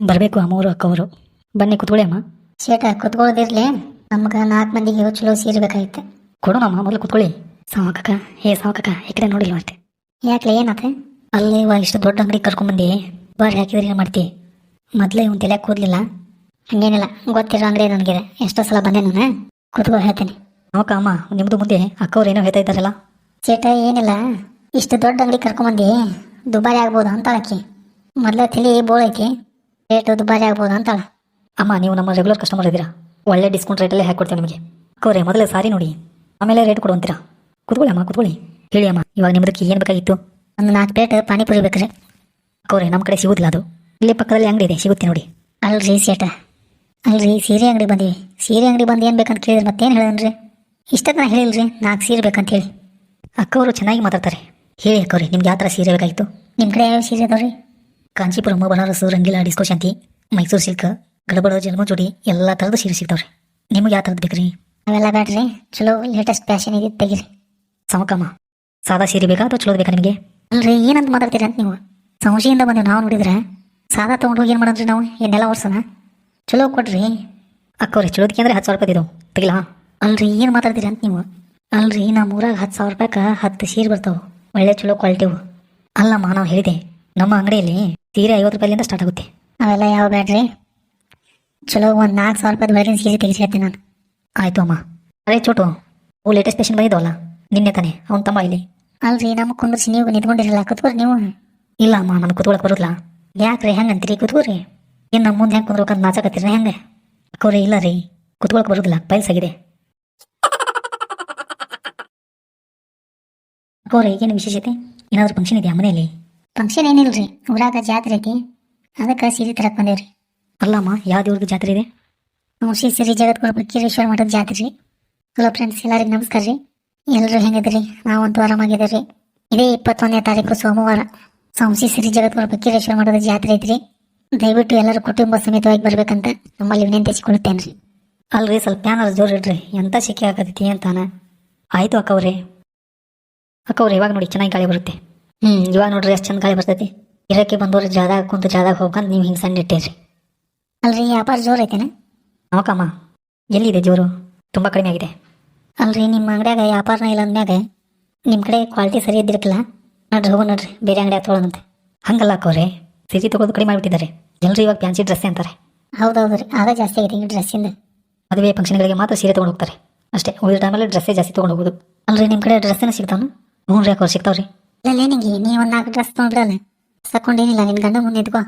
ಬರಬೇಕು ಅಮ್ಮವರು ಅಕ್ಕವರು. ಬನ್ನಿ ಕುತ್ಕೊಳ್ಳಿ ಅಮ್ಮ. ಶೇಟ ಕುತ್ಕೊಳ್ಳೋದಿರ್ಲಿ. ನಮ್ಗೆ ನಾಲ್ಕು ಮಂದಿಗೆ ಚಲೋ ಸೀರೆ ಬೇಕಾಗಿತ್ತು. ಕೊಡೋಣ ಅಮ್ಮ ಮೊದಲು ಕುತ್ಕೊಳ್ಳಿ. ಸಾವಕಕ್ಕ ಹೇ ಸಾವಕಕ್ಕ ಈ ಕಡೆ ನೋಡಿಲ್ವ ಅಷ್ಟೇ. ಯಾಕೆ ಏನತ್ತೆ? ಅಲ್ಲಿ ಇವ ಇಷ್ಟು ದೊಡ್ಡ ಅಂಗಡಿ ಕರ್ಕೊಂಬಂದಿ ಬಾರಿ ಹಾಕಿದ್ರೆ ಏನು ಮಾಡ್ತಿ. ಮೊದಲೇ ಇವ್ನು ತಲೆ ಕೂದಲಿಲ್ಲ. ಹಂಗೇನಿಲ್ಲ ಗೊತ್ತಿರೋ ಅಂಗಡಿ ನನಗಿದೆ. ಎಷ್ಟೋ ಸಲ ಬಂದೆ ನಾನು. ಕುತ್ಕೋ ಹೇಳ್ತೀನಿ. ನೋಕ ಅಮ್ಮ ನಿಮ್ಮದು ಮುಂದೆ ಅಕ್ಕವ್ರು ಏನೋ ಹೇಳ್ತಾ ಇದ್ದಾರಲ್ಲ. ಚೇಟ ಏನಿಲ್ಲ. ಇಷ್ಟು ದೊಡ್ಡ ಅಂಗಡಿ ಕರ್ಕೊಂಬಂದು ದುಬಾರಿ ಆಗ್ಬೋದು ಅಂತಾಳಕ್ಕಿ ಮೊದಲ ತಲೆ ಬೋಳ್ ಐತಿ ರೇಟು ದುಬಾರಿ ಆಗ್ಬೋದು ಅಂತಾಳ. ಅಮ್ಮ ನೀವು ನಮ್ಮ ರೆಗ್ಯುಲರ್ ಕಸ್ಟಮರ್ ಇದ್ದೀರಾ ಒಳ್ಳೆ ಡಿಸ್ಕೌಂಟ್ ರೇಟಲ್ಲೇ ಹಾಕೊಡ್ತೀನಿ ನಿಮಗೆ. ಕೋರೆ ಮೊದಲೇ ಸಾರಿ ನೋಡಿ. ಆಮೇಲೆ ರೇಟ್ ಕೊಡುವಂತೀರಾ ಕುತ್ಕೊಳ್ಳಿ ಅಮ್ಮ ಕುತ್ಕೊಳ್ಳಿ. ಹೇಳಿ ಅಮ್ಮ ಇವಾಗ ನಿಮ್ದಕ್ಕೆ ಏನು ಬೇಕಾಗಿತ್ತು? ಒಂದು ನಾಲ್ಕು ಪ್ಲೇಟ್ ಪಾನಿಪುರಿ ಬೇಕ್ರೆ. ಕೋರೆ ನಮ್ಮ ಕಡೆ ಸಿಗೋದಿಲ್ಲ ಅದು. ಇಲ್ಲಿ ಪಕ್ಕದಲ್ಲಿ ಅಂಗಡಿ ಇದೆ ಸಿಗುತ್ತೆ ನೋಡಿ. ಅಲ್ರಿ ಸೇಟ ಅಲ್ರಿ ಸೀರೆ ಅಂಗಡಿ ಬಂದೀವಿ. ಸೀರೆ ಅಂಗಡಿ ಬಂದು ಏನು ಬೇಕಂತ ಕೇಳಿದ್ರೆ ಮತ್ತೇನು ಹೇಳನ್ರಿ ಇಷ್ಟತನ ಹೇಳಿಲ್ರಿ ನಾಲ್ಕು ಸೀರೆ ಬೇಕಂತೇಳಿ ಅಕ್ಕವರು ಚೆನ್ನಾಗಿ ಮಾತಾಡ್ತಾರೆ. ಹೇಳಿ ಅಕ್ಕವ್ರಿ ನಿಮ್ಗೆ ಯಾವ ಥರ ಸೀರೆ ಬೇಕಾಗಿತ್ತು? ನಿಮ್ಮ ಕಡೆ ಯಾವ ಸೀರೆ ಅದಾವ್ರಿ? ಕಾಂಚೀಪುರಂ ಬನಾರಸ್ ರಂಗೀಲಾ ಡಿಸ್ಕೋ ಶಾಂತಿ ಮೈಸೂರು ಸಿಲ್ಕ್ ಗಡಬಡ ಜನ್ಮ ಜೋಡಿ ಎಲ್ಲ ಥರದ ಸೀರೆ ಸಿಗ್ತಾವ್ರಿ. ನಿಮ್ಗೆ ಯಾವ ಥರದ್ದು ಬೇಕ್ರಿ? ಅವೆಲ್ಲ ಬೇಡ್ರಿ ಚಲೋ ಲೇಟೆಸ್ಟ್ ಫ್ಯಾಷನ್ ಇದೆ ತೆಗೀರಿ. ಸಮಕಮ್ಮ ಸಾದಾ ಸೀರೆ ಬೇಕಾ ಅಥವಾ ಚಲೋ ಬೇಕಾ ನಿಮಗೆ? ಅಲ್ರಿ ಏನಂತ ಮಾತಾಡ್ತೀರಿ ಅಂತ ನೀವು? ಸಂಶಯಿಂದ ಬಂದೀವಿ ನಾವು ನೋಡಿದ್ರೆ. ಸಾದಾ ತೊಗೊಂಡು ಹೋಗಿ ಏನು ಮಾಡಂದ್ರಿ ನಾವು? ಎನ್ನೆಲ್ಲ ವರ್ಷನ ಚಲೋ ಕೊಡ್ರಿ. ಅಕ್ಕವ್ರಿ ಚಲೋದಕ್ಕೆ ಅಂದ್ರೆ ಹತ್ತು ಸಾವಿರ ರೂಪಾಯಿ ಇದಾವೆ ತೆಗಿಲಾ? ಅಲ್ರಿ ಏನು ಮಾತಾಡ್ತೀರಿ ಅಂತ ನೀವು? ಅಲ್ರಿ ನಮ್ಮ ಊರಾಗ ಹತ್ತು ಸಾವಿರ ರೂಪಾಯಿಗೆ ಹತ್ತು ಸೀರೆ ಬರ್ತಾವೆ. ಒಳ್ಳೆ ಚಲೋ ಕ್ವಾಲಿಟಿವು ಅಲ್ಲಮ್ಮ ನಾವು ಹೇಳಿದೆ. ನಮ್ಮ ಅಂಗಡಿಯಲ್ಲಿ ಸೀರೆ ಐವತ್ತು ರೂಪಾಯಿಲಿಂದ ಸ್ಟಾರ್ಟ್ ಆಗುತ್ತೆ. ಅವೆಲ್ಲ ಯಾವ ಬೇಡ್ರಿ ಚಲೋ ಒಂದು ನಾಲ್ಕು ಸಾವಿರ ರೂಪಾಯಿ ಬೆಳಗಿನ ಸೀರೆ ತೆಗಿಸ್ಕೊತೀನಿ ನಾನು. ಆಯಿತು ಅಮ್ಮ. ಅದೇ ಚೋಟು ಅವು ಲೇಟೆಸ್ಟ್ ಪೇಷನ್ ಬಂದಿದ್ದವಲ್ಲ? ನಿನ್ನೆ ತಾನೆ ಅವ್ನ ತಮ್ಮ ಇಲ್ಲಿ. ಅಲ್ರಿ ನಮ್ಮ ಕುಂದ್ರಿಸಿ ನೀವು ನಿಂತ್ಕೊಂಡಿರಲ್ಲ ಕುತ್ಕೋರಿ ನೀವು. ಇಲ್ಲ ಅಮ್ಮ ನಮ್ಗೆ ಕುತ್ಕೊಳಕ್ಕೆ ಬರೋದಿಲ್ಲ. ಯಾಕ್ರಿ ಹೆಂಗೆ ಅಂತೀರಿ ಕುತ್ಕೋರಿ ಇನ್ನು ನಮ್ಮ ಮುಂದೆ ಹೆಂಗೆ ಕುಂದ್ರಬೇಕಂತ ನಾಚಕತ್ತೀರ ಹೆಂಗೆ? ಅಕ್ಕೋರಿ ಇಲ್ಲ ರೀ ಕುತ್ಕೊಳಕ್ಕೆ ಬರೋದಿಲ್ಲ ಪೈಲ್ಸ್ ಆಗಿದೆ. ಏನು ವಿಶೇಷತೆ? ಏನಾದರೂ ಫಂಕ್ಷನ್ ಇದೆಯಾ ಮನೆಯಲ್ಲಿ? ಫಂಕ್ಷನ್ ಏನಿಲ್ರಿ? ಊರಾಗ ಜಾತ್ರೆ ಐತಿ. ಅದಕ್ಕೆ ಸೀರೆ ತರಕ್ ಬಂದೇವ್ರಿ. ಅಲ್ಲಮ್ಮ ಯಾವ ದೇವ್ರದ್ದು ಜಾತ್ರೆ ಇದೆ? ಮುಸಿ ಸಿರಿ ಜಗದ್ಗುರು ಬಕ್ಕೀರೇಶ್ವರ ಮಠದ ಜಾತ್ರೆ ರೀ. ಹಲೋ ಫ್ರೆಂಡ್ಸ್ ಎಲ್ಲರಿಗೂ ನಮಸ್ಕಾರ ರೀ. ಎಲ್ಲರೂ ಹೆಂಗಿದ್ರಿ ನಾವಂತೂ ಆರಾಮಾಗಿದ್ದೀವಿ ಇದೇ ಇಪ್ಪತ್ತೊಂದನೇ ತಾರೀಕು ಸೋಮವಾರ ಸಂಸಿ ಸಿರಿ ಜಗದ್ಗುರು ಬಕ್ಕೀರೇಶ್ವರ ಮಠದ ಜಾತ್ರೆ ಐತ್ರಿ. ದಯವಿಟ್ಟು ಎಲ್ಲರೂ ಕುಟುಂಬ ಸಮೇತವಾಗಿ ಬರ್ಬೇಕಂತ ನಮ್ಮಲ್ಲಿ ವಿನಂತಿಸಿಕೊಳ್ಳುತ್ತೇನೆ ರೀ. ಅಲ್ರಿ ಸ್ವಲ್ಪ ಏನಾರು ಜೋರು ಇಡ್ರಿ. ಎಂತ ಶಿಕೆ ಆಗತೈತಿ ಅಂತಾನ? ಆಯ್ತು ಅಕ್ಕವ್ರೆ. ಅಕ್ಕವ್ರೆ ಇವಾಗ ನೋಡಿ ಚೆನ್ನಾಗಿ ಗಾಳಿ ಬರುತ್ತೆ. ಹ್ಞೂ ಇವಾಗ ನೋಡ್ರಿ ಎಷ್ಟು ಚಂದ ಗಾಳಿ ಬರ್ತೈತಿ. ಇರಕ್ಕೆ ಬಂದವ್ರು ಜಾದಾಗ ಕುಂತ ಜಾದಾಗ ಹೋಗ್ಕಂತ ನೀವು ಹಿಂಗೆ ಸಣ್ಣ ಇಟ್ಟೇರಿ ಅಲ್ರಿ ವ್ಯಾಪಾರ ಜೋರ್ ಐತೇನ? ಅವಕಮ್ಮ ಎಲ್ಲಿದೆ ಜೋರು? ತುಂಬ ಕಡಿಮೆ ಆಗಿದೆ. ಅಲ್ರಿ ನಿಮ್ಮ ಅಂಗಡಿಯಾಗ ವ್ಯಾಪಾರನ ಇಲ್ಲ ಅಂದ್ಮ್ಯಾಗ ನಿಮ್ಮ ಕಡೆ ಕ್ವಾಲಿಟಿ ಸರಿ ಇದ್ದಿರಕ್ಕಿಲ್ಲ ನೋಡ್ರಿ ಹೋಗೋ ನೋಡ್ರಿ ಬೇರೆ ಅಂಗಡಿ ತೊಗೊಳಂತೆ. ಹಂಗಲ್ಲ ಅಕ್ಕವ್ರೆ ಸಿರಿ ತಗೋದು ಕಡಿಮೆ ಮಾಡಿಬಿಟ್ಟಿದ್ದಾರೆ ಎಲ್ಲರೂ ಇವಾಗ ಫ್ಯಾನ್ಸಿ ಡ್ರೆಸ್ ಅಂತಾರೆ. ಹೌದೌದು ರೀ ಆಗ ಜಾಸ್ತಿ ಆಗೈತಿ ಈ ಡ್ರೆಸ್ಸಿಂದ ಮದುವೆ ಫಂಕ್ಷನ್ಗಳಿಗೆ ಮಾತ್ರ ಸೀರೆ ತೊಗೊಂಡು ಹೋಗ್ತಾರೆ. ಅಷ್ಟೇ ಉಳಿದ ಟೈಮಲ್ಲಿ ಡ್ರೆಸ್ಸೇ ಜಾಸ್ತಿ ತೊಗೊಂಡು ಹೋಗೋದು. ಅಲ್ರಿ ನಿಮ್ಮ ಕಡೆ ಡ್ರೆಸ್ಸೇನ ಸಿಗ್ತಾವ ಹ್ಞೂ ರೀ ಅಕ್ಕವ್ರು ಸಿಗ್ತಾವ್ರಿ. ಇಲ್ಲ ನಿಂಗೆ? ನೀ ಒಂದು ನಾಲ್ಕು ಡ್ರೆಸ್ ತೊಗೊಂಡ್ರಲ್ಲ ಸಕ್ಕೊಂಡೇನಿಲ್ಲ ನಿನ್ನ ಗಂಡ ಮುಂದೆ ನಿಂತ್ಕೋ.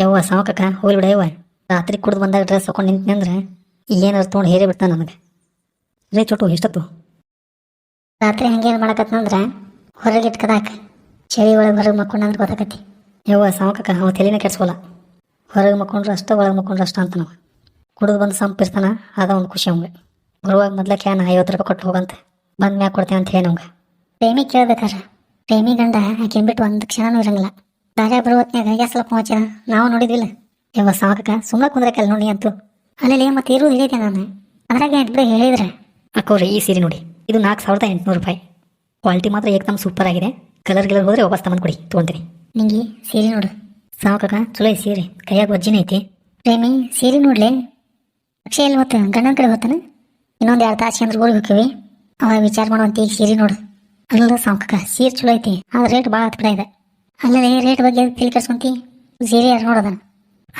ಯವ್ವ ಸಾವಕಕ್ಕ ಹೋಗಿ ಬಿಡ ಯವ್ವ. ರಾತ್ರಿ ಕುಡ್ದು ಬಂದಾಗ ಡ್ರೆಸ್ ಹಾಕೊಂಡು ನಿಂತೀನಿ ಅಂದ್ರೆ ಏನಾರು ತೊಗೊಂಡು ಹೇರೇ ಬಿಡ್ತಾನೆ ನನಗೆ. ರೇ ಚೋಟು ಎಷ್ಟತ್ತು? ರಾತ್ರಿ ಹಂಗೇನು ಮಾಡಕತ್ತಂದ್ರೆ ಹೊರಗೆ ಇಟ್ಕದಾಕ. ಚಳಿ ಒಳಗೆ ಹೊರಗೆ ಮಕ್ಕೊಂಡಂದ್ರೆ ಗೊತ್ತಾಕತಿ. ಯವ್ವ ಸಾವಕಕ್ಕ ಅವ ತಲೆನೇ ಕೆಡ್ಸ್ಕೊಲ್ಲ. ಹೊರಗೆ ಮಕ್ಕೊಂಡ್ರೆ ಅಷ್ಟ ಒಳಗೆ ಮಕ್ಕೊಂಡ್ರೆ ಅಷ್ಟ ಅಂತ ನಾವು ಕುಡಿದು ಬಂದು ಸಂಪಿರ್ತಾನ ಅದ ಒಂದು ಖುಷಿ ಅವಂಗೆ. ಬರುವಾಗ ಮೊದ್ಲ ಕ್ಯಾನ್ ಐವತ್ತು ರೂಪಾಯಿ ಕೊಟ್ಟು ಹೋಗಂತ. ಬಂದ ಮ್ಯಾಗ ಕೊಡ್ತೇನೆ ಅಂತ ಹೇಳಿ ನಮ್ಗೆ. ಪ್ರೇಮಿ ಕೇಳ್ಬೇಕಾರ. ಪ್ರೇಮಿ ಗಂಡ ಆಕೆ ಬಿಟ್ಟು ಒಂದು ಕ್ಷಣನೂ ಇರಂಗಿಲ್ಲ. ದಾರ್ಯಾಗ ಬರೋ ಹೊತ್ನ್ಯಾಗ ಗ್ಯಾಸ್ ಸ್ವಲ್ಪ ನಾವು ನೋಡಿದ್ವಿಲ್ಲ. ಇವ ಸಾಕ ಸುಮ್ಮನೆ ಕುಂದ್ರಕಲ್ ನೋಡಿ ಅಂತೂ. ಅಲ್ಲಿ ಮತ್ತೆ ಇರೋದು ಹೇಳಿದೆ ನಾನು. ಅದ್ರಾಗ ಎಂಟು ಹೇಳಿದ್ರೆ? ಅಕ್ಕೋರಿ ಈ ಸೀರೆ ನೋಡಿ. ಇದು ನಾಲ್ಕು ಸಾವಿರದ ಎಂಟುನೂರು ರೂಪಾಯಿ. ಕ್ವಾಲಿಟಿ ಮಾತ್ರ ಏಕದಮ್ ಸೂಪರ್ ಆಗಿದೆ. ಕಲರ್ ಗಿಲರ್ ಹೋದ್ರೆ ವಾಪಸ್ ತಗೊಂಡು ಕೊಡಿ. ತೊಗೊಂತೀನಿ. ನಿಂಗೆ ಸೀರೆ ನೋಡು. ಸಾವಕಕ್ಕ ಚಲೋ ಐತಿ ಸೀರೆ. ಕೈಯಾಗ ಒಜ್ಜಿನ ಐತಿ. ಪ್ರೇಮಿ ಸೀರೆ ನೋಡ್ಲೆ? ಅಕ್ಷಯ ಎಲ್ಲಿ ಹೋತ? ಗಂಡನ ಕಡೆ ಹೋತಾನೆ? ಇನ್ನೊಂದು ಎರಡು ತಾಸು ಅಂದ್ರೆ ಊರಿಗೆ ಹೋಗ್ತೀವಿ. ಅವಾಗ ವಿಚಾರ ಮಾಡುವಂತ ಈಗ ಸೀರೆ ನೋಡು. ಅಲ್ಲ ಸಾಂಕಕ್ಕ, ಸೀರೆ ಚಲೋ ಐತಿ, ಆದ್ರೆ ರೇಟ್ ಭಾಳ ಹತ್ಬಿಡ ಇದೆ ಅಲ್ಲದೆ ರೇಟ್ ಬಗ್ಗೆ ತಿಳಿಕರ್ಸ್ಕೊಂತಿ ಸೀರೆ ಯಾರು ನೋಡೋದನ?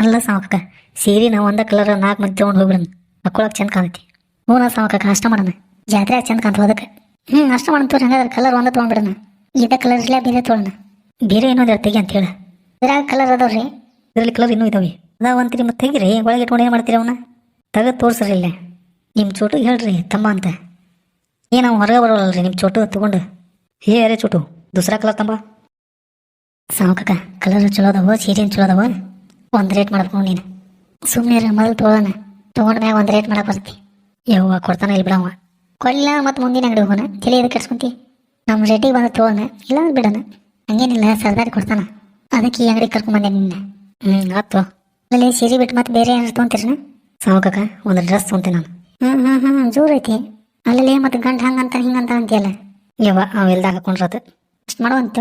ಅಲ್ಲ ಸಾಂಕಕ ಸೀರೆ ನಾವು ಒಂದ ಕಲರ್ ನಾಲ್ಕು ಮಂದಿ ತೊಗೊಂಡು ಹೋಗ್ಬಿಡೋಣ. ಹಾಕೊಳಕ್ ಚಂದ ಕಾಣತಿ ಹ್ಞೂ ನಾ ಸಾಂಕಕ್ಕ ಅಷ್ಟ ಮಾಡೋಣ. ಜಾತ್ರೆ ಚಂದ ಕಾಣ್ತು ಅದಕ್ಕೆ. ಹ್ಞೂ ಅಷ್ಟ ಮಾಡೋಣ ತೋರಿ, ಹಂಗಾದ್ರೆ ಕಲರ್ ಒಂದ ತೊಗೊಂಡ್ಬಿಡೋಣ. ಇದ ಕಲರ್ ಇಲ್ಲ ಬೇರೆ ತೊಗೊಳೋಣ ಬೇರೆ ಇನ್ನೊಂದು ತೆಗಿ ಅಂತ ಹೇಳ. ಇದ್ರಾಗ ಕಲರ್ ಅದಾವ್ರಿ ಇದರಲ್ಲಿ ಕಲರ್ ಇನ್ನೂ ಇದಾವೆ ಅದಾವ ಅಂತೀರಿ ಮತ್ತೆ ತೆಗಿರಿ, ಒಳಗೆ ಇಟ್ಕೊಂಡು ಏನು ಮಾಡ್ತೀರಿ ಅವನ್ನ ತೆಗೆದು ತೋರಿಸ್ರಿ ಇಲ್ಲೇ. ನಿಮ್ಮ ಚೋಟು ಹೇಳ್ರಿ, ತಮ್ಮ ಅಂತ. ಏನು ಹೊರಗೆ ಬರೋಲ್ಲರಿ ನಿಮ್ಮ ಚೋಟು ತಗೊಂಡು? ಹೇ, ಅರೆ ಚೋಟು, ದೂಸರಾ ಕಲರ್ ತಂಬ. ಸಾಂಕಕ್ಕ ಕಲರ್ ಚಲೋ ಅದಾವ ಸೀರೆ ಚಲೋ ಅದಾವ? ಒಂದು ರೇಟ್ ಮಾಡ್ಕೊಂಡು ನೀನು. ಸುಮ್ಮನೆ ಮೊದಲು ತೊಗೊಳೋಣ. ತೊಗೊಂಡ ಮ್ಯಾಗ ಒಂದು ರೇಟ್ ಮಾಡಕ್ಕೆ ಬರ್ತಿ ಯವ್ವ, ಕೊಡ್ತಾನ ಇಲ್ಲಿ ಬಿಡವ ಕೊಲ್ಲ ಮತ್ತು ಮುಂದಿನ ಅಂಗಡಿ ಹೋಗೋಣ. ತಲೆ ಎದಕ್ಕೆ ಕಟ್ಸ್ಕೊಂತಿ ನಮ್ಮ ರೇಟಿಗೆ ಬಂದು ತೊಗೊಳೋಣ ಇಲ್ಲ ಬಿಡೋಣ. ಹಂಗೇನಿಲ್ಲ, ಸರ್ದಾರಿ ಕೊಡ್ತಾನ. ಅದಕ್ಕೆ ಈ ಅಂಗಡಿ ಕರ್ಕೊಂಬಂದೆ ನಿನ್ನ. ಹ್ಞೂ ಆತು ಅಲ್ಲಿ ಸೀರೆ ಬಿಟ್ಟು ಮತ್ತೆ ಬೇರೆ ಏನಾರು ತೊಗೊಂತೀರನ ಸಾವಕಕ್ಕ ಒಂದು ಡ್ರೆಸ್ ತೊಗೊಂತೀನಿ ನಾನು. ಹ್ಞೂ ಹ್ಞೂ ಹ್ಞೂ ಜೋರ್ ಐತಿ. ಅಲ್ಲಲ್ಲೇ ಮತ್ತೆ ಗಂಟು ಹಂಗಂತ ಹಿಂಗಂತ ಅಂತೀಯಲ್ಲ. ಯವ್ವ ಅವೆಲ್ದಾಗ ಹಾಕೊಂಡ್ರದು ಅಷ್ಟು ಮಾಡುವಂತ.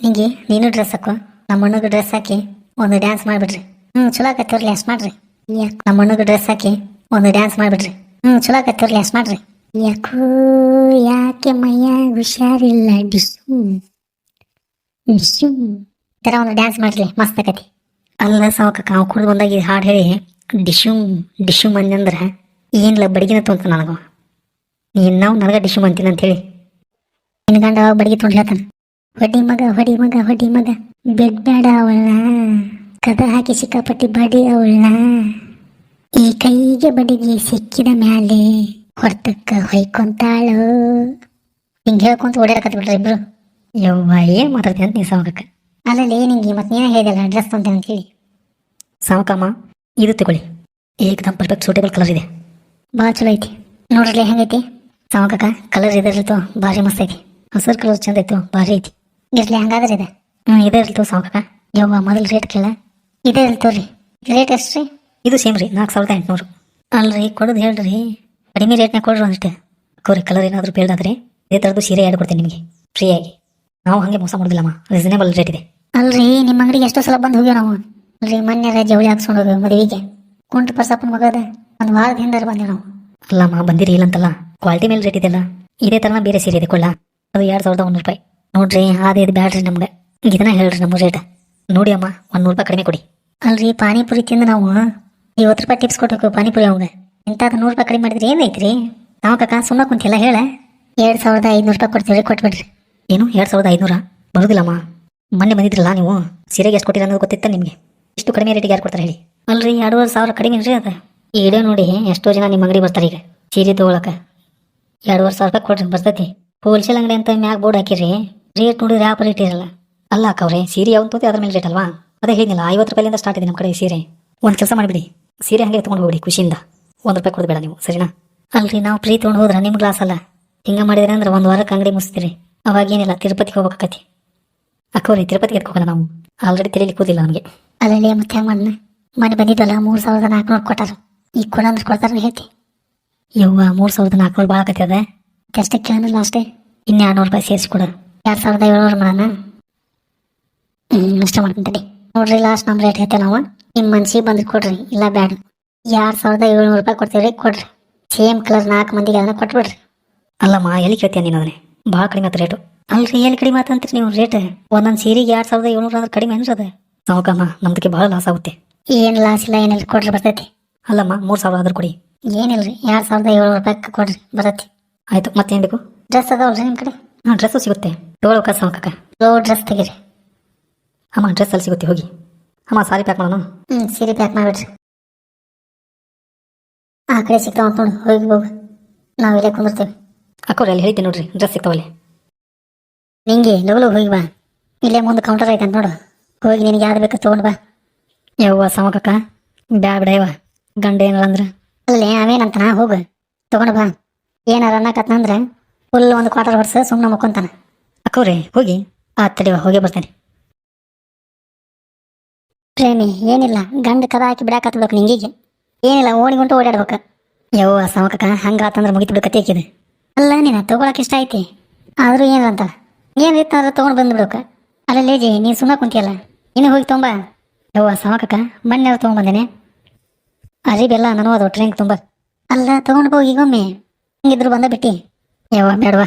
ಹಿಂಗೆ ನೀನು ಡ್ರೆಸ್ ಹಾಕೋ. ನಮ್ಮ ಅಣ್ಣಗೆ ಡ್ರೆಸ್ ಹಾಕಿ ಒಂದು ಡ್ಯಾನ್ಸ್ ಮಾಡ್ಬಿಡ್ರಿ. ಹ್ಞೂ ಚಲೋ ಆಗತ್ತಿರ್ಲಿ ಅಷ್ಟು ಮಾಡ್ರಿ. ಯಾಕೆ ನಮ್ಮ ಅಣ್ಣಗೆ ಡ್ರೆಸ್ ಹಾಕಿ ಒಂದು ಡ್ಯಾನ್ಸ್ ಮಾಡ್ಬಿಡ್ರಿ. ಹ್ಞೂ ಚಲೋ ಆಗತ್ತಿರ್ಲಿ ಅಷ್ಟು ಮಾಡ್ರಿ. ಯಾಕೋ ಯಾಕೆ ಮೈಯ ಹುಷಾರಿಲ್ಲ ಡಿಸ್ಸು ಈ ಥರ ಒಂದು ಡ್ಯಾನ್ಸ್ ಮಾಡ್ರಿ ಮಸ್ತ್ ಆಕತಿ ಅಲ್ಲ ಸಾವಕ ಕಾವು ಕುಡಿದು ಬಂದಾಗ ಇದು ಹಾಡು ಹೇಳಿ. ಡಿಶು ಡಿಶು ಮಂದಿ ಅಂದ್ರ ಏನಿಲ್ಲ ಬಡಿಗಿನ ತೊಂತ ನನಗ. ನೀನು ನಾವು ನನಗೆ ಡಿಶು ಅಂತೀನಿ ಅಂತೇಳಿ ನಿನ್ನ ಗಂಡ ಅವಾಗ ಬಡಿಗೆ ಹೊಡಿ ಮಗ ಹೊಡಿ ಮಗ ಹೊಡಿ ಮಗ. ಬೆಡ್ ಬೇಡ ಅವಳನ್ನ. ಕದ ಹಾಕಿ ಸಿಕ್ಕಾಪಟ್ಟಿ ಬಡಿ ಅವಳನ್ನ. ಈ ಕೈಗೆ ಬಡಿಗೆ ಸಿಕ್ಕಿದ ಮ್ಯಾಲೆ ಹೊರ್ತಕ್ಕ ಹೊಯ್ಕೊಂತಾಳು. ಹಿಂಗೆ ಹೇಳ್ಕೊಂತ ಓಡಾಡಕತ್ ಬಿಡ್ರಿ ಇಬ್ರು. ಯವ್ವ ಏನು ಮಾತಾಡ್ತೀನಿ ಅಂತ ನೀ ಸಾವಕಕ್ಕೆ? ಅಲ್ಲಲ್ಲಿ ನಿಂಗೆ ಮತ್ತೆ ನೀನೇ ಹೇಳಿದಲ್ಲ ಅಡ್ರೆಸ್ ಅಂತ ಹೇಳಿ. ಸಾವಕಮ್ಮ ಇದು ತಗೊಳ್ಳಿ. ಏಕದಮ್ ಪರ್ಫೆಕ್ಟ್ ಸೂಟೇಬಲ್ ಕಲರ್ ಇದೆ. ಭಾಳ ಚಲೋ ಐತಿ. ನೋಡ್ರಲ್ಲಿ ಹೆಂಗೈತಿ? ಸಾವಕಕ್ಕ ಕಲರ್ ತೋ ಭಾರಿ ಮಸ್ತ್ ಐತಿ. ಹಸಿರು ಕಲರ್ ಚಂದ ಐತು ಭಾರಿ ಐತಿ. ಇರ್ಲಿ ಹಂಗಾದ್ರೆ ಇದೆ. ಹ್ಞೂ ಇದೇ ಇರ್ಲಿತ್ತು ಸಾವಕಕ್ಕ ಯವ್ವ ಮೊದಲು ರೇಟ್ ಕೇಳ. ಇದೇ ಇರ್ತವ್ರಿ ರೇಟ್ ಎಷ್ಟು ರೀ? ಇದು ಸೇಮ್ ರೀ ನಾಲ್ಕು ಸಾವಿರದ ಎಂಟುನೂರು. ಅಲ್ರಿ ಕೊಡೋದು ಹೇಳ್ರಿ. ಕಡಿಮೆ ರೇಟ್ನಾಗ ಕೊಡ್ರಿ ಒಂದಿಷ್ಟು. ಕೋರಿ ಕಲರ್ ಏನಾದರೂ ಬೇಡಾದ್ರೆ ಇದೇ ಥರದ್ದು ಸೀರೆ ಎರಡು ಕೊಡ್ತೀನಿ ನಿಮಗೆ ಫ್ರೀಯಾಗಿ ನಾವು ಹಾಗೆ ಮೋಸ ಮಾಡೋದಿಲ್ಲಮ್ಮ ರೀಸನೇಬಲ್ ರೇಟ್ ಇದೆ. ಅಲ್ರಿ ನಿಮ್ಮ ಅಂಗಡಿಗೆ ಎಷ್ಟೋ ಸಲ ಬಂದು ಹೋಗ್ಯಾವ ನಾವು. ಅಲ್ರಿ ಮೊನ್ನೆ ಜವಳಿ ಹಾಕ್ಸ್ಕೊಂಡು ಹೋಗ್ಯಾವ ಮದುವೆಗೆ. ಕುಂಟು ಪರ್ಸಪ್ಪನ ಮಗದ ಒಂದು ವಾರದ ಹಿಂದಾರ ಬಂದೇವು ನಾವು. ಅಲ್ಲಮ್ಮ ಬಂದಿರಿ ಇಲ್ಲ ಅಂತಲ್ಲ ಕ್ವಾಲಿಟಿ ಮೇಲೆ ರೇಟ್ ಇದೆಯಲ್ಲ. ಇದೇ ಥರನ ಬೇರೆ ಸೀರೆ ಇದೆ ಕೊಳ್ಳ ಅದು ಎರಡು ಸಾವಿರದ ಒಂದೂರು ರೂಪಾಯಿ. ನೋಡ್ರಿ ಅದೇ ಇದು ಬ್ಯಾಡ್ರಿ ನಮ್ಗೆ. ಇದನ್ನ ಹೇಳ್ರಿ ನಮ್ಮ ರೇಟ್. ನೋಡಿ ಅಮ್ಮ, ಒಂದು ನೂರು ರೂಪಾಯಿ ಕಡಿಮೆ ಕೊಡಿ. ಅಲ್ರಿ, ಪಾನಿಪುರಿ ತಿಂದು ನಾವು ಇವತ್ತು ರೂಪಾಯಿ ಟಿಪ್ಸ್ ಕೊಡ್ಬೇಕು ಪಾನಿಪುರಿ ಅವಂಗೆ. ಇಂಥದ್ದು ನೂರು ರೂಪಾಯಿ ಕಡಿಮೆ ಮಾಡಿದ್ರೆ ಏನೈತ್ರಿ ನಾವು ಕಾಕ ಸುಮ್ಮನೆ ಕುಂತಿಲ್ಲ, ಹೇಳ. ಎರಡು ಸಾವಿರದ ಐದುನೂರು ರೂಪಾಯಿ ಕೊಡ್ತೀವಿ ಕೊಟ್ಬಿಡ್ರಿ ಏನು, ಎರಡು ಸಾವಿರದ ಐನೂರ ಬರುದಿಲ್ಲಮ್ಮ ಮೊನ್ನೆ ಬಂದಿದ್ರಲ್ಲ ನೀವು? ಸೀರೆಗೆ ಎಷ್ಟು ಕೊಟ್ಟಿರ ಅನ್ನೋದು ಗೊತ್ತಿತ್ತ ನಿಮಗೆ? ಇಷ್ಟು ಕಡಿಮೆ ರೇಟಿಗೆ ಯಾರು ಕೊಡ್ತಾರೆ ಹೇಳಿ. ಅಲ್ರಿ, ಎರಡೂವರೆ ಸಾವಿರ ಕಡಿಮೆ ರೀ ಅದು? ಈ ವಿಡಿಯೋ ನೋಡಿ ಎಷ್ಟೋ ಜನ ನಿಮ್ಮ ಅಂಗಡಿ ಬರ್ತಾರೆ ಈಗ. ಸೀರೆ ತೊಗೊಳಕ್ಕೆ. ಎರಡೂವರೆ ಸಾವಿರ ರೂಪಾಯಿ ಕೊಡ್ರಿ, ಬರ್ತೈತಿ. ಹೋಲ್ಸೇಲ್ ಅಂಗಡಿ ಅಂತ ಮ್ಯಾಗ ಬೋರ್ಡ್ ಹಾಕಿರಿ ರೇಟ್ ನೋಡಿದ್ರೆ ಯಾವ ರೇಟ್ ಇರಲ್ಲ. ಅಲ್ಲ ಅಕ್ಕವ್ರೆ ಸೀರೆ ಯಾವ್ದು ತೋತಿ ಅದ್ರ ಮೇಲೆ ರೇಟ್ ಅಲ್ವಾ? ಅದೇ ಹೇಳಿಲ್ಲ ಐವತ್ತು ರೂಪಾಯಿಂದ ಸ್ಟಾರ್ಟ್ ಇದೆ ನಮ್ಮ ಕಡೆ ಸೀರೆ. ಒಂದು ಕೆಲಸ ಮಾಡಿಬಿಡಿ. ಸೀರೆ ಹಂಗೆ ತೊಗೊಂಡು ಹೋಗ್ಬಿಡಿ ಖುಷಿಯಿಂದ. ಒಂದು ರೂಪಾಯಿ ಕೊಡಬೇಡ ನೀವು ಸರಿನಾ? ಅಲ್ರಿ ನಾವು ಫ್ರೀ ತೊಗೊಂಡು ಹೋದ್ರೆ ನಿಮ್ಮ ಲಾಸ್ ಅಲ್ಲ. ಹಿಂಗೆ ಮಾಡಿದ್ರೆ ಅಂದ್ರೆ ಒಂದು ವಾರಕ್ಕೆ ಅಂಗಡಿ ಮುಗಿಸ್ತೀರಿ. ಅವಾಗ ಏನಿಲ್ಲ ತಿರುಪತಿಗೆ ಹೋಗ್ಬೇಕಾಕತಿ ಅಕ್ಕವ್ರಿ ತಿರುಪತಿಗೆ ಎತ್ಕೋಗಲ್ಲ ನಾವು. ಆಲ್ರೆಡಿ ತಿಳಿಲಿ ಕೂದಿಲ್ಲ ನಮಗೆ. ಅಲ್ಲಲ್ಲಿ ಮತ್ತೆ ಹೆಂಗೆ ಮಾಡಣ ಮನೆ ಬಂದಿದ್ದಲ್ಲ ಮೂರು ಸಾವಿರದ ನಾಲ್ಕುನೂರು ಕೊಟ್ಟಾರ. ಈಗ ಕೊಡಂದ್ರೆ ಕೊಡ್ತಾರ ಹೇಳ್ತಿ? ಯವ್ವ ಮೂರು ಸಾವಿರದ ನಾಲ್ಕುನೂರು ಭಾಳ ಆಕತಿ ಅದ ಅಷ್ಟೇ ಕೇಳಲ್ಲ ಅಷ್ಟೇ. ಇನ್ನು ಎರಡು ರೂಪಾಯಿ ಸೇರಿಸ್ಕೊಡು ಎರಡು ಸಾವಿರದ ಏಳ್ನೂರು ಮಾಡೋಣ? ಹ್ಞೂ ಅಷ್ಟೇ ಮಾಡ್ಕೊಂತೀನಿ ನೋಡ್ರಿ ಲಾಸ್ಟ್ ನಮ್ಮ ರೇಟ್ ಹೇಳ್ತೇವೆ ನಾವು? ನಿಮ್ಮ ಮನ್ಸಿಗೆ ಬಂದು ಕೊಡ್ರಿ, ಇಲ್ಲ ಬ್ಯಾಡ. ಎರಡು ಸಾವಿರದ ಏಳ್ನೂರು ರೂಪಾಯಿ ಕೊಡ್ತೀವಿ ಕೊಡ್ರಿ. ಸೇಮ್ ಕಲರ್ ನಾಲ್ಕು ಮಂದಿಗೆ ಅದನ್ನ ಕೊಟ್ಬಿಡ್ರಿ. ಅಲ್ಲಮ್ಮ, ಎಲ್ಲಿ ಕೇಳ್ತೀಯ ನೀನು ಅದನ್ನೇ? ಭಾಳ ಕಡಿಮೆ ಆತ ರೇಟು ಅಲ್ರಿ, ಎಲ್ಲಿ ಕಡಿಮೆ ಆತಂತ್ರಿ ನೀವು ರೇಟ್ ಒಂದೊಂದು ಸೀರೆಗೆ ಎರಡು ಸಾವಿರದ ಏಳ್ನೂರು ಅಂದ್ರೆ ಕಡಿಮೆ ಅನ್ಸದ. ಸಾವುಕಮ್ಮ ನಮ್ದಕ್ಕೆ ಭಾಳ ಲಾಸ್ ಆಗುತ್ತೆ. ಏನು ಲಾಸ್ ಇಲ್ಲ ಏನಿಲ್ಲ ಕೊಡ್ರಿ ಬರ್ತೈತಿ. ಅಲ್ಲಮ್ಮ, ಮೂರು ಸಾವಿರ ಆದ್ರೂ ಕೊಡಿ. ಏನಿಲ್ಲ ರೀ ಎರಡು ಸಾವಿರದ ಏಳ್ನೂರು ರೂಪಾಯಿ ಕೊಡ್ರಿ, ಬರತ್ತೆ. ಆಯ್ತು ಮತ್ತೆ ಬೇಕು? ಡ್ರೆಸ್ ಅದಾವಲ್ರಿ ನಿಮ್ಮ ಕಡೆ? ಹಾಂ ಡ್ರೆಸ್ಸು ಸಿಗುತ್ತೆ. ತೊಗೊಳಕ ಸಾವುಕಕ್ಕ ಲೋ ಡ್ರೆಸ್ ತೆಗೀರಿ. ಅಮ್ಮ ಡ್ರೆಸ್ ಅಲ್ಲಿ ಸಿಗುತ್ತೆ ಹೋಗಿ. ಅಮ್ಮ ಸಾರಿ ಪ್ಯಾಕ್ ಮಾಡೋಣ? ಹ್ಞೂ ಸೀರೆ ಪ್ಯಾಕ್ ಮಾಡಿಬಿಡ್ರಿ. ಆ ಕಡೆ ಸಿಗ್ತಾವ ಅಂತ ನೋಡಿ ಹೋಗಿ ಹೋಗು. ನಾವು ಇಲ್ಲೇ ಕುಂದಿರ್ತೇವೆ ಅಕ್ಕವ್ರೆ ಅಲ್ಲಿ ಹೇಳ್ತೀನಿ ನೋಡ್ರಿ ಡ್ರೆಸ್ ಸಿಗ್ತಾವಲ್ಲಿ ನಿಂಗೆ ಲವ್ ಹೋಗಿ ಬಾ. ಇಲ್ಲೇ ಮುಂದೆ ಕೌಂಟರ್ ಐತೆ ಅಂತ ನೋಡು. ಹೋಗಿ ನಿನಗೆ ಯಾವ್ದು ಬೇಕು ತೊಗೊಂಡು ಬಾ. ಯವ್ವ ಸಾವಕಕ್ಕ ಬ್ಯಾ ಬಿಡಯವ ಗಂಡ ಏನಿಲ್ಲ ಅಂದ್ರೆ? ಅಲ್ಲೇ ಅವೇನಂತ ನಾ ಹೋಗು. ತೊಗೊಂಡು ಬಾ. ಏನಾರ ಅನ್ನಕತ್ನಂದ್ರೆ ಫುಲ್ ಒಂದು ಕ್ವಾರ್ಟರ್ ಹೊಡ್ಸ ಸುಮ್ಮನೆ ಮುಕ್ಕೊಂತಾನ. ಅಕ್ಕವ್ರೆ ಹೋಗಿ. ಆ ತಡಿವ ಹೋಗಿ ಬರ್ತೇನೆ. ಪ್ರೇಮಿ ಏನಿಲ್ಲ ಗಂಡ ಕದ ಹಾಕಿ ಬಿಡಾಕತ್ಬೇಕು ನಿಂಗಿಗೆ. ಏನಿಲ್ಲ ಓಣಿಗುಂಟು ಓಡಾಡ್ಬೇಕು ಯವ್ವ ಸಮಕಕ ಹಂಗಾತಂದ್ರೆ ಮುಗಿತು ಬಿಡು ಕತೆ ಹಾಕಿದೆ ಅಲ್ಲ ನೀನು ತೊಗೊಳಕ್ಕೆ ಇಷ್ಟ ಐತಿ? ಆದರೂ ಏನಂತ ಏನಿತ್ತು ಅಂದ್ರೆ ತೊಗೊಂಡು ಬಂದ್ಬಿಡ್ಬೇಕು ಅಲ್ಲ ಲೇಜಿ ನೀನು ಸುಮ್ಮನೆ ಕುಂತಿಯಲ್ಲ. ಇನ್ನು ಹೋಗಿ ತೊಂಬ. ಯವ್ವ ಸಾವಕಕ್ಕ ತಗೊಂಡ್ ತೊಗೊಂಬಂದೇನೆ ಅರಿಬೆಲ್ಲ ನನಗೂ ಅದು ಟ್ರೈನ್ ತುಂಬ. ಅಲ್ಲ ತೊಗೊಂಡು ಹೋಗಿ ಈಗೊಮ್ಮೆ. ಹಿಂಗಿದ್ರು ಬಂದ ಬಿಟ್ಟಿ. ಯವ್ವ ಬೇಡವಾ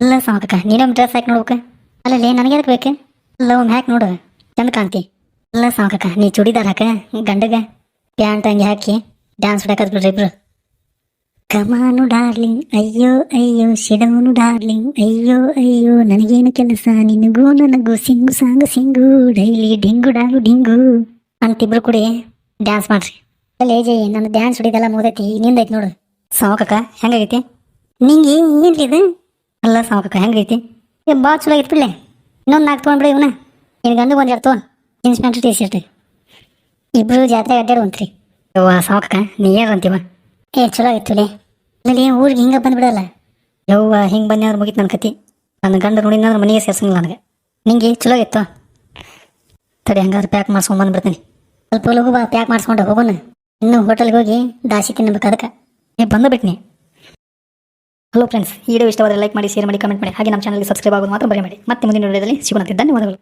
ಇಲ್ಲ ಸಾಂಕಕ ನೀನೊಮ್ಮೆ ಡ್ರೆಸ್ ಹಾಕಿ ನೋಡ್ಬೇಕು. ಅಲ್ಲಲ್ಲಿ ನನಗೆ ಅದಕ್ಕೆ ಬೇಕು? ಇಲ್ಲ ಒಮ್ಮೆ ಹಾಕಿ ನೋಡು. ಚಂದ ಕಾಣ್ತಿ. ಇಲ್ಲ ಸಾಂಕಕ ನೀ ಚೂಡಿದಾರ್ ಹಾಕ ಗಂಡಗ. ಪ್ಯಾಂಟ್ ಹಂಗೆ ಹಾಕಿ ಡ್ಯಾನ್ಸ್ ಹೊಡ್ಯಾಕತ್ ಬಿಡ್ರಿ ಇಬ್ರು. ಕಮಾನು ಡಾರ್ಲಿಂಗ್ ಅಯ್ಯೋ ಅಯ್ಯೋ ಶಿಡವನು ಡಾರ್ಲಿಂಗ್ ಅಯ್ಯೋ ಅಯ್ಯೋ, ನನಗೇನು ಕೆಲಸ? ನಿನಗೂ ನನಗೂ ಸಿಂಗು ಸಾಂಗು ಸಿಂಗು, ಡೈಲಿ ಡಿಂಗು ಡಾಲು ಡಿಂಗು ಅಂತಿಬ್ರು ಕೂಡಿ ಡ್ಯಾನ್ಸ್ ಮಾಡ್ರಿ. ಅಲ್ಲೇ ಜೈ, ನನ್ನ ಡ್ಯಾನ್ಸ್ ಹೊಡಿದೆಲ್ಲ ಮುಗ್ದೈತಿ, ನಿಂದೈತಿ ನೋಡು. ಸಾವಕಕ್ಕ ಹೆಂಗಾಗೈತಿ? ನಿಂಗೆ ಏನ್ರಿ ಇದು? ಅಲ್ಲ ಸಾವಕಕ್ಕ ಹೆಂಗೈತಿ ಏ ಭಾಳ ಚಲೋ ಆಗಿತ್ತು ಬಿಡ್ಲೆ. ಇನ್ನೊಂದು ನಾಲ್ಕು ತೊಗೊಂಡ್ಬಿಡಿ ಇವನ ನಿನ್ನ ಗಂಡು ಒಂದು ಎರಡು ತೊಗೊಂಡು. ಜೀನ್ಸ್ ಪ್ಯಾಂಟ್ ಟಿ ಶರ್ಟ್ ಇಬ್ಬರು ಜಾತ್ರೆ ಅಡ್ಡಾಡುವಂತ್ರಿ ಯವ್ವ ಸಾವಕಕ್ಕ ನೀ ಯಾರು ಅಂತೀವ? ಏ, ಚಲೋ ಆಗಿತ್ತು ಇಲ್ಲಿ ಏನು ಊರಿಗೆ ಹಿಂಗೆ ಬಂದ್ಬಿಡಲ್ಲ ಯವ್ವ, ಹಿಂಗೆ ಬಂದ್ರೆ ಮುಗೀತು ನನ್ನ ಕತಿ. ನನ್ನ ಗಂಡ ನೋಡಿದ್ರೆ ಮನೆಗೆ ಸೇರ್ಸಂಗಿಲ್ಲ ನನಗೆ. ನಿಂಗೆ ಚಲೋ ಇತ್ತು ತಡಿ, ಹಂಗಾದ್ರೆ ಪ್ಯಾಕ್ ಮಾಡ್ಸ್ಕೊಂಡ್ ಬಂದ್ಬಿಡ್ತೀನಿ ಸ್ವಲ್ಪ ಲಘು ಬಾ ಪ್ಯಾಕ್ ಮಾಡಿಸ್ಕೊಂಡು ಹೋಗೋಣ. ಇನ್ನು ಹೋಟೆಲ್ಗೆ ಹೋಗಿ ದಾಸಿ ತಿನ್ನಬೇಕು ಅದಕ್ಕೆ. ಏ, ಬಂದು ಹಲೋ ಫ್ರೆಂಡ್ಸ್ ಈ ವಿಡಿಯೋ ಇಷ್ಟವಾದರೆ ಲೈಕ್ ಮಾಡಿ ಶೇರ್ ಮಾಡಿ ಕಮೆಂಟ್ ಮಾಡಿ. ಹಾಗೆ ನಮ್ಮ ಚಾನಲ್ಗೆ ಸಬ್ಸ್ಕ್ರೈಬ್ ಆಗೋದು ಮಾತ್ರ ಬರೀ ಮಾಡಿ ಮತ್ತೆ ಮುಂದಿನ ವಿಡಿಯೋದಲ್ಲಿ ಸಿಗೋಣ ಧನ್ಯವಾದಗಳು.